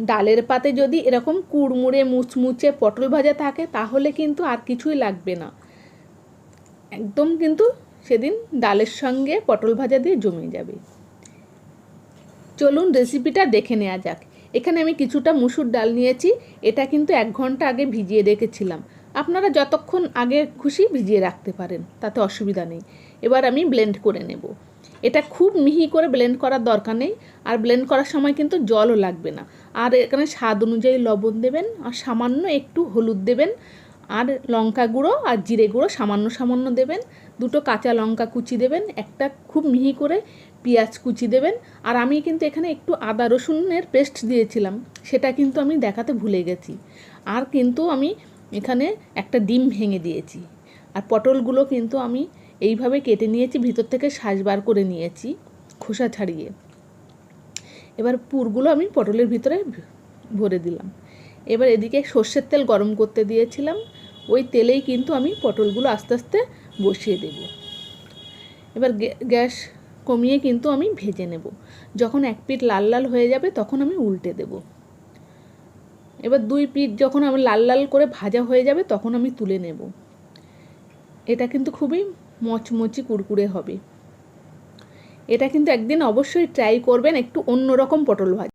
ডালের পাতে যদি এরকম কুড়মুড়ে, মুচমুচে পটল ভাজা থাকে, তাহলে কিন্তু আর কিছুই লাগবে না। একদম কিন্তু সেদিন ডালের সঙ্গে পটল ভাজা দিয়ে জমে যাবে। চলুন রেসিপিটা দেখে নেওয়া যাক। এখানে আমি কিছুটা মুসুর ডাল নিয়েছি। এটা কিন্তু এক ঘণ্টা আগে ভিজিয়ে রেখেছিলাম। আপনারা যতক্ষণ আগে খুশি ভিজিয়ে রাখতে পারেন, তাতে অসুবিধা নেই। এবার আমি ব্লেন্ড করে নেব। এটা খুব মিহি করে ব্লেন্ড করার দরকার নেই। আর ব্লেন্ড করার সময় কিন্তু জলও লাগবে না। আর এখানে স্বাদ অনুযায়ী লবণ দেবেন, আর সামান্য একটু হলুদ দেবেন, আর লঙ্কা গুঁড়ো আর জিরে গুঁড়ো সামান্য সামান্য দেবেন। দুটো কাঁচা লঙ্কা কুচি দেবেন, একটা খুব মিহি করে পেঁয়াজ কুচি দেবেন। আর আমি কিন্তু এখানে একটু আদা রসুনের পেস্ট দিয়েছিলাম, সেটা কিন্তু আমি দেখাতে ভুলে গেছি। আর কিন্তু আমি এখানে একটা ডিম ভেঙে দিয়েছি। আর পটলগুলো কিন্তু আমি এইভাবে কেটে নিয়েছি, ভিতর থেকে সাজ বার করে নিয়েছি, খোসা ছাড়িয়ে। এবার পুরগুলো আমি পটলের ভিতরে ভরে দিলাম। এবার এদিকে সর্ষের তেল গরম করতে দিয়েছিলাম, ওই তেলেই কিন্তু আমি পটলগুলো আস্তে আস্তে বসিয়ে দেব। এবার গ্যাস কমিয়ে কিন্তু আমি ভেজে নেব। যখন এক পিঠ লাল লাল হয়ে যাবে তখন আমি উল্টে দেব। এবার দুই পিঠ যখন আমার লাল লাল করে ভাজা হয়ে যাবে তখন আমি তুলে নেব। এটা কিন্তু খুবই মচমচি কুরকুরে হবে। এটা কিন্তু একদিন অবশ্যই ট্রাই করবেন একটু অন্যরকম পটল ভাজা।